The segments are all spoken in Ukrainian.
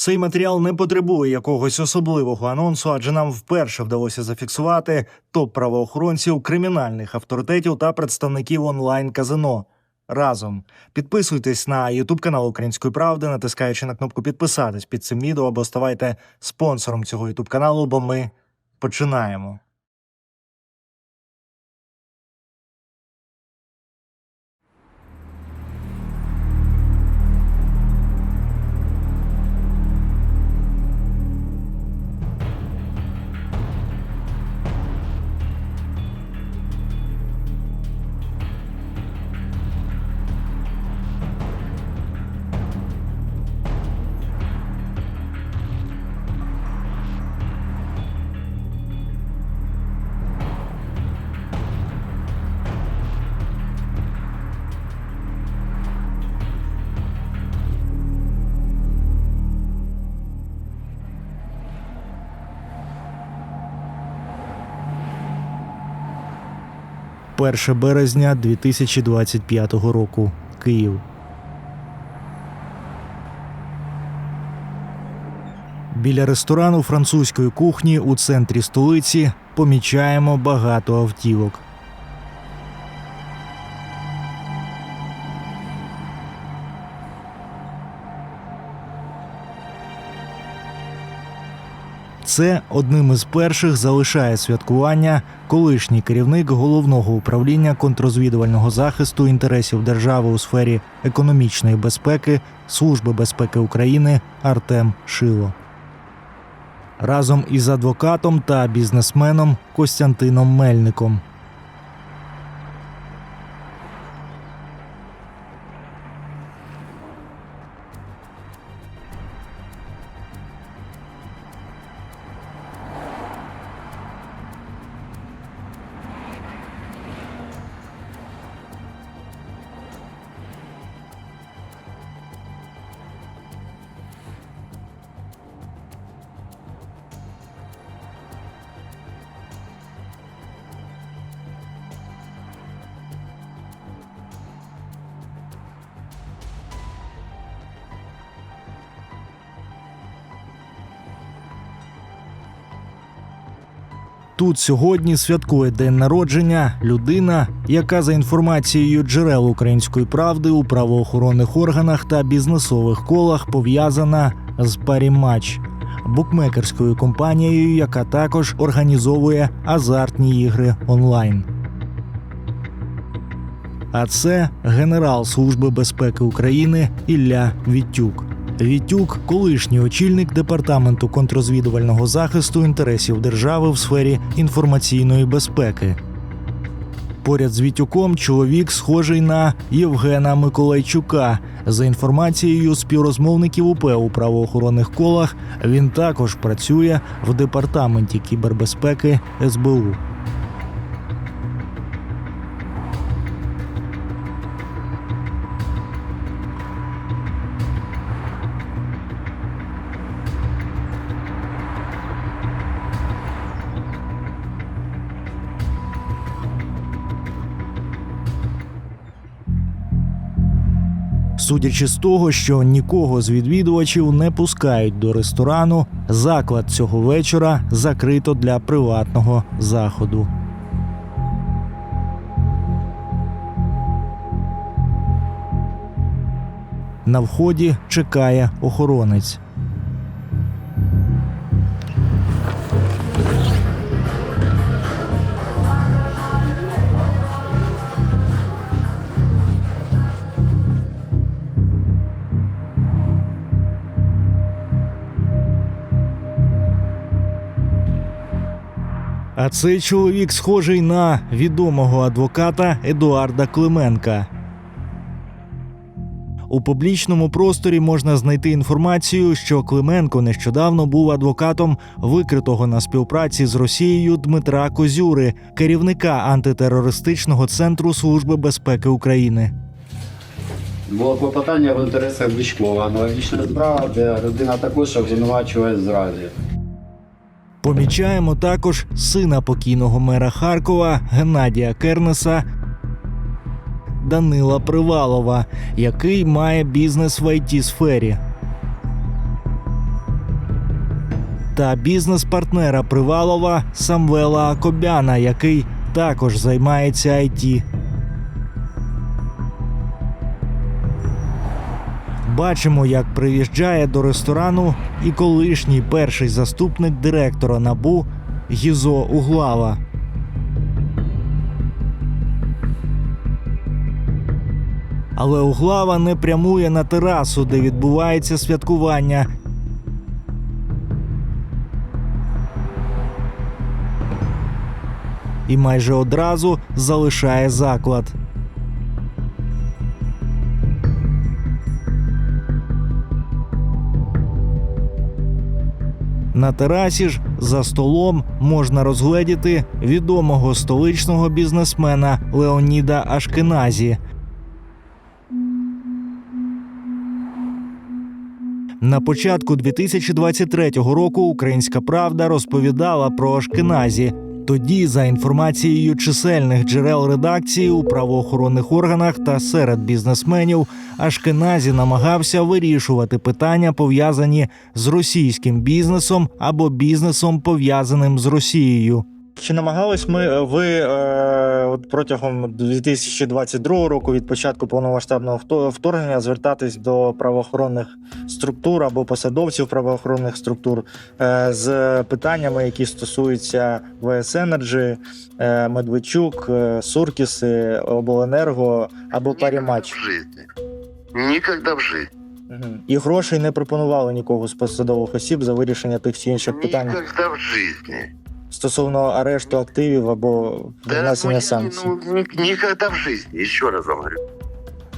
Цей матеріал не потребує якогось особливого анонсу, адже нам вперше вдалося зафіксувати топ правоохоронців, кримінальних авторитетів та представників онлайн казино. Разом підписуйтесь на YouTube канал Української правди, натискаючи на кнопку підписатись під цим відео або ставайте спонсором цього YouTube каналу, бо ми починаємо. – 1 березня 2025 року. Київ. Біля ресторану французької кухні у центрі столиці помічаємо багато автівок. Це одним із перших залишає святкування колишній керівник головного управління контрозвідувального захисту інтересів держави у сфері економічної безпеки Служби безпеки України Артем Шило. Разом із адвокатом та бізнесменом Костянтином Мельником. Тут сьогодні святкує день народження людина, яка за інформацією джерел української правди у правоохоронних органах та бізнесових колах пов'язана з Парімач, букмекерською компанією, яка також організовує азартні ігри онлайн. А це генерал Служби безпеки України Ілля Вітюк. Вітюк, колишній очільник департаменту контрозвідувального захисту інтересів держави в сфері інформаційної безпеки. Поряд з Вітюком чоловік схожий на Євгена Миколайчука. За інформацією співрозмовників УП у правоохоронних колах, він також працює в департаменті кібербезпеки СБУ. Судячи з того, що нікого з відвідувачів не пускають до ресторану, заклад цього вечора закрито для приватного заходу. На вході чекає охоронець. А цей чоловік схожий на відомого адвоката Едуарда Клименка. У публічному просторі можна знайти інформацію, що Клименко нещодавно був адвокатом викритого на співпраці з Росією Дмитра Козюри, керівника антитерористичного центру Служби безпеки України. Було клопотання в інтересах Бичкова, аналогічна справа, де родина також обвинувачує зраді. Помічаємо також сина покійного мера Харкова Геннадія Кернеса Данила Привалова, який має бізнес в it сфері. та бізнес-партнера Привалова Самвела Акобяна, який також займається IT. Бачимо, як приїжджає до ресторану і колишній перший заступник директора НАБУ Гізо Углава. Але Углава не прямує на терасу, де відбувається святкування. І майже одразу залишає заклад. На терасі ж за столом можна розгледіти відомого столичного бізнесмена Леоніда Ашкеназі. На початку 2023 року Українська Правда розповідала про Ашкеназі. Тоді, за інформацією чисельних джерел редакції у правоохоронних органах та серед бізнесменів, Ашкеназі намагався вирішувати питання, пов'язані з російським бізнесом або бізнесом, пов'язаним з Росією. Чи намагались ми ви е, от протягом 2022 року від початку повномасштабного вто- вторгнення звертатись до правоохоронних структур або посадовців правоохоронних структур е, з питаннями, які стосуються ВС Енерджі, е, Медведчук, е, Суркіси, Обленерго або Парімач? жизни. В. Мгм. І грошей не пропонували нікого з посадових осіб за вирішення тих чи інших питань Никогда в жизни. Стосовно арешту активів або Да, ну, внесення я- санкцій. ну, ни- никогда в жизни, еще раз говорю.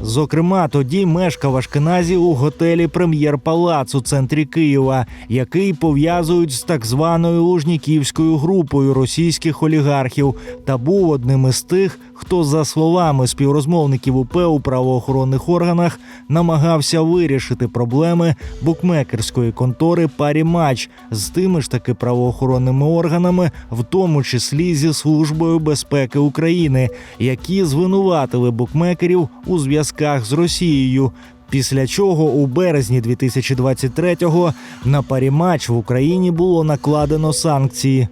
Зокрема, тоді мешкав Ашкеназі у готелі Прем'єр Палац у центрі Києва, який пов'язують з так званою Лужніківською групою російських олігархів, та був одним із тих, хто, за словами співрозмовників УП у правоохоронних органах, намагався вирішити проблеми букмекерської контори Парімач з тими ж таки правоохоронними органами, в тому числі зі Службою безпеки України, які звинуватили букмекерів у зв'язках з Росією. Після чого у березні 2023-го на парімач в Україні було накладено санкції.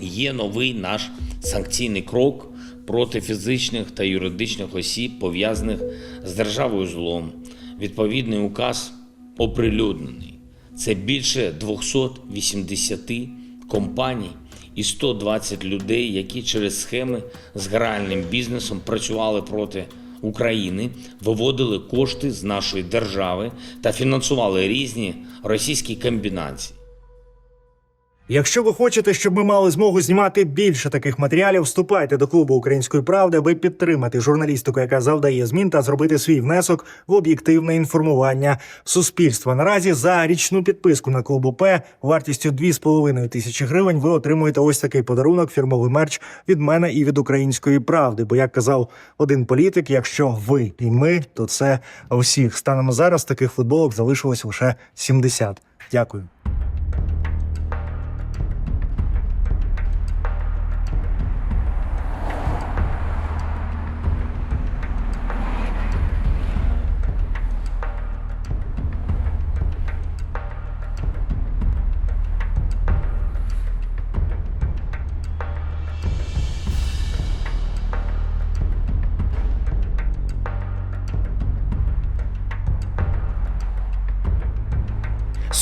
Є новий наш санкційний крок проти фізичних та юридичних осіб, пов'язаних з державою злом. Відповідний указ оприлюднений. Це більше 280 компаній і 120 людей, які через схеми з гральним бізнесом працювали проти України, виводили кошти з нашої держави та фінансували різні російські комбінації. Якщо ви хочете, щоб ми мали змогу знімати більше таких матеріалів, вступайте до клубу української правди, аби підтримати журналістику, яка завдає змін, та зробити свій внесок в об'єктивне інформування суспільства. Наразі за річну підписку на клуб УП вартістю 2,5 тисячі гривень ви отримуєте ось такий подарунок, фірмовий мерч від мене і від української правди. Бо як казав один політик, якщо ви і ми, то це усіх. Станемо зараз таких футболок залишилось лише 70. Дякую.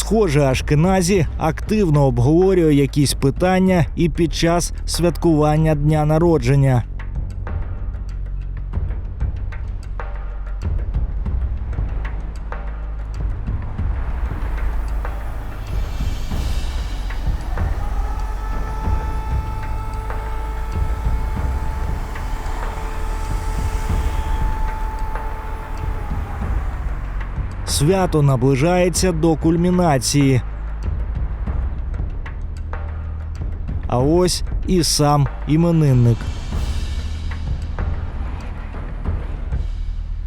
Схоже, Ашкеназі активно обговорює якісь питання і під час святкування дня народження. Свято наближається до кульмінації. А ось і сам іменинник.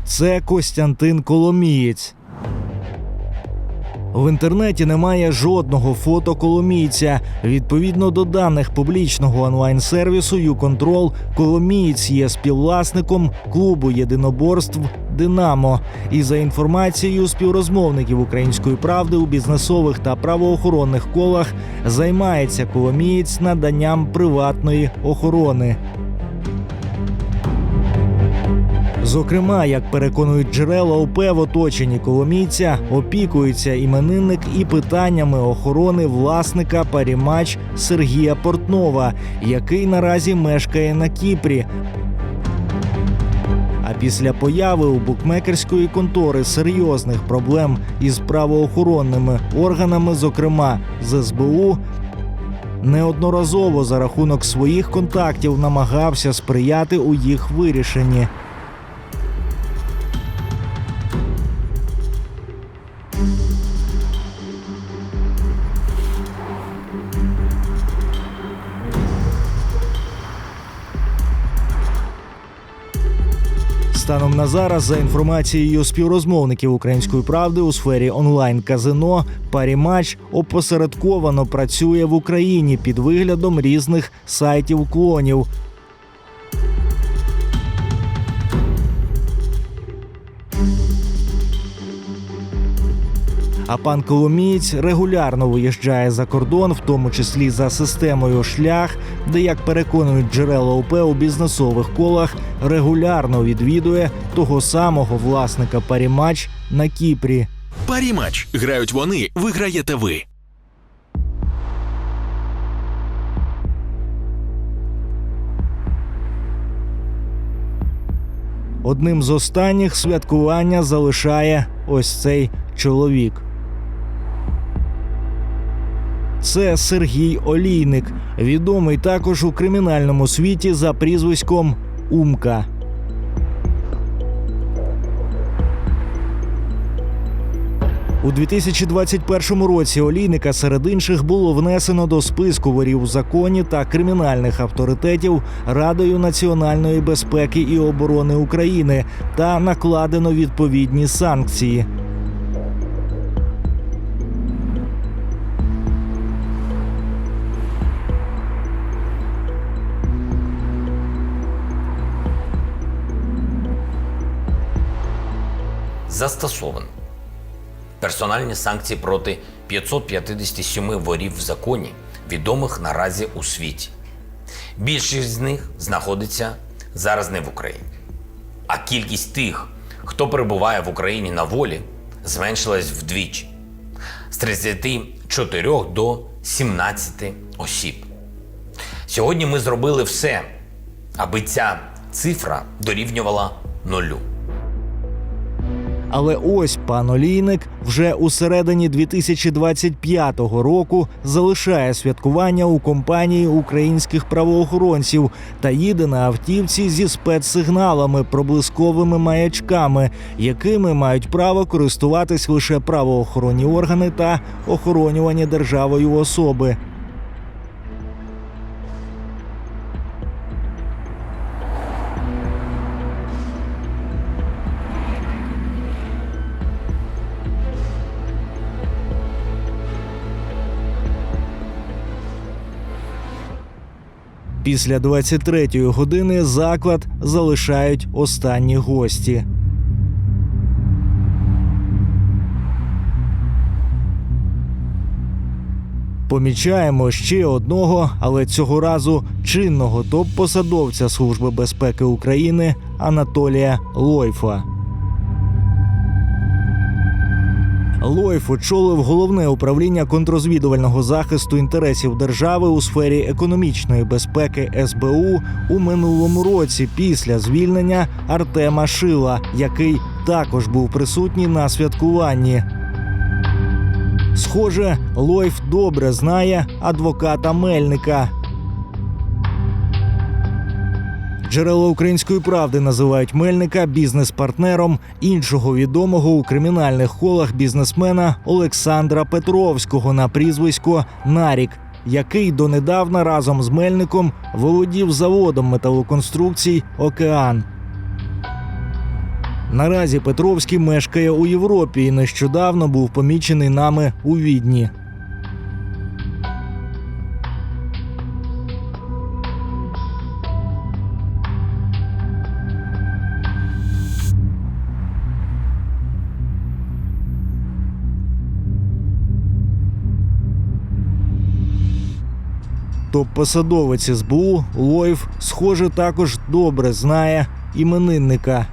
Це Костянтин Коломієць. В інтернеті немає жодного фото коломійця. Відповідно до даних публічного онлайн-сервісу «Юконтрол», Коломієць є співвласником клубу єдиноборств Динамо. І за інформацією співрозмовників української правди у бізнесових та правоохоронних колах займається Коломієць наданням приватної охорони. Зокрема, як переконують джерела ОП в оточенні коломійця, опікується іменинник і питаннями охорони власника парімач Сергія Портнова, який наразі мешкає на Кіпрі. А після появи у букмекерської контори серйозних проблем із правоохоронними органами, зокрема з СБУ, неодноразово за рахунок своїх контактів намагався сприяти у їх вирішенні. Станом на зараз, за інформацією співрозмовників української правди у сфері онлайн казино, парімач опосередковано працює в Україні під виглядом різних сайтів клонів. А пан Коломієць регулярно виїжджає за кордон, в тому числі за системою шлях, де, як переконують джерела ОП у бізнесових колах, регулярно відвідує того самого власника парімач на Кіпрі. Парімач. Грають вони, виграєте ви. Одним з останніх святкування залишає ось цей чоловік. Це Сергій Олійник, відомий також у кримінальному світі за прізвиськом Умка. У 2021 році Олійника серед інших було внесено до списку ворів у законі та кримінальних авторитетів Радою національної безпеки і оборони України та накладено відповідні санкції. Застосовано. Персональні санкції проти 557 ворів в законі, відомих наразі у світі. Більшість з них знаходиться зараз не в Україні. А кількість тих, хто перебуває в Україні на волі, зменшилась вдвічі з 34 до 17 осіб. Сьогодні ми зробили все, аби ця цифра дорівнювала нулю. Але ось пан Олійник вже у середині 2025 року залишає святкування у компанії українських правоохоронців та їде на автівці зі спецсигналами, проблисковими маячками, якими мають право користуватись лише правоохоронні органи та охоронювані державою особи. Після 23-ї години заклад залишають останні гості. Помічаємо ще одного, але цього разу чинного топ-посадовця Служби безпеки України Анатолія Лойфа. Лойф очолив головне управління контрозвідувального захисту інтересів держави у сфері економічної безпеки СБУ у минулому році після звільнення Артема Шила, який також був присутній на святкуванні. Схоже, Лойф добре знає адвоката Мельника. Джерела української правди називають Мельника бізнес-партнером іншого відомого у кримінальних колах бізнесмена Олександра Петровського на прізвисько Нарік, який донедавна разом з Мельником володів заводом металоконструкцій Океан. Наразі Петровський мешкає у Європі і нещодавно був помічений нами у Відні. Топ-посадовець СБУ Лоїв, схоже, також добре знає іменинника.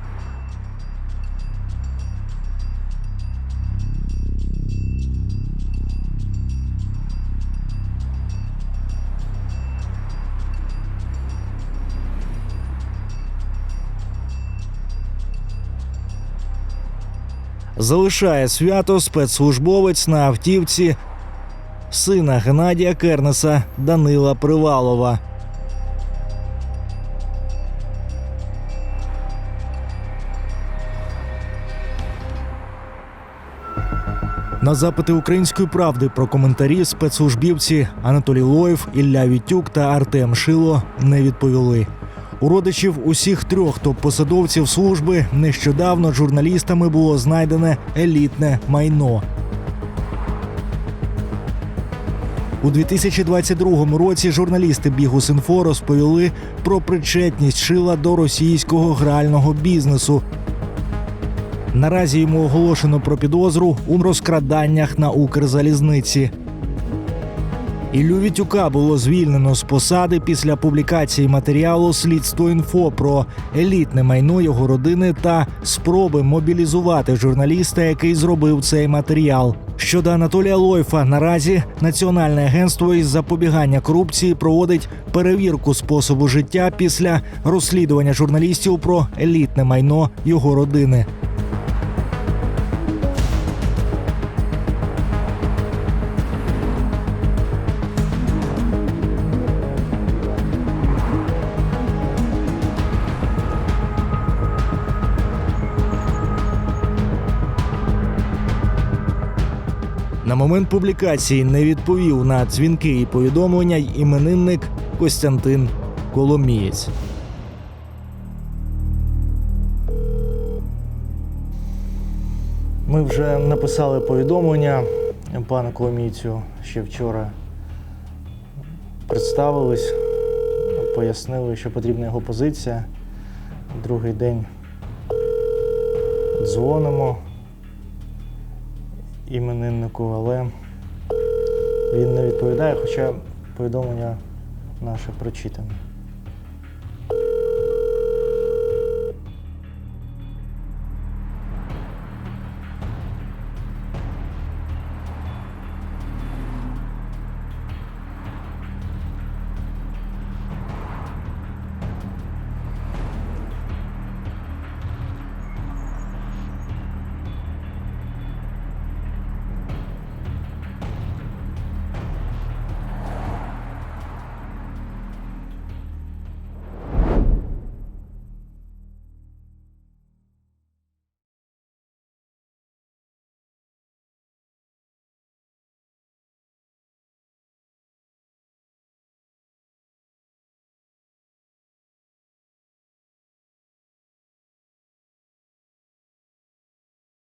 Залишає свято спецслужбовець на автівці сина Геннадія Кернеса Данила Привалова. На запити української правди про коментарі спецслужбівці Анатолій Лоєв, Ілля Вітюк та Артем Шило не відповіли. У родичів усіх трьох топ-посадовців служби нещодавно журналістами було знайдене елітне майно. У 2022 році журналісти Бігус.Інфо розповіли про причетність Шила до російського грального бізнесу. Наразі йому оголошено про підозру у розкраданнях на Укрзалізниці. Іллю Вітюка було звільнено з посади після публікації матеріалу Слідство інфо про елітне майно його родини та спроби мобілізувати журналіста, який зробив цей матеріал. Щодо Анатолія Лойфа, наразі Національне агентство із запобігання корупції проводить перевірку способу життя після розслідування журналістів про елітне майно його родини. На момент публікації не відповів на дзвінки і повідомлення й іменинник Костянтин Коломієць. Ми вже написали повідомлення пану Коломійцю ще вчора. Представились, пояснили, що потрібна його позиція. Другий день дзвонимо імениннику, але він не відповідає, хоча повідомлення наше прочитане.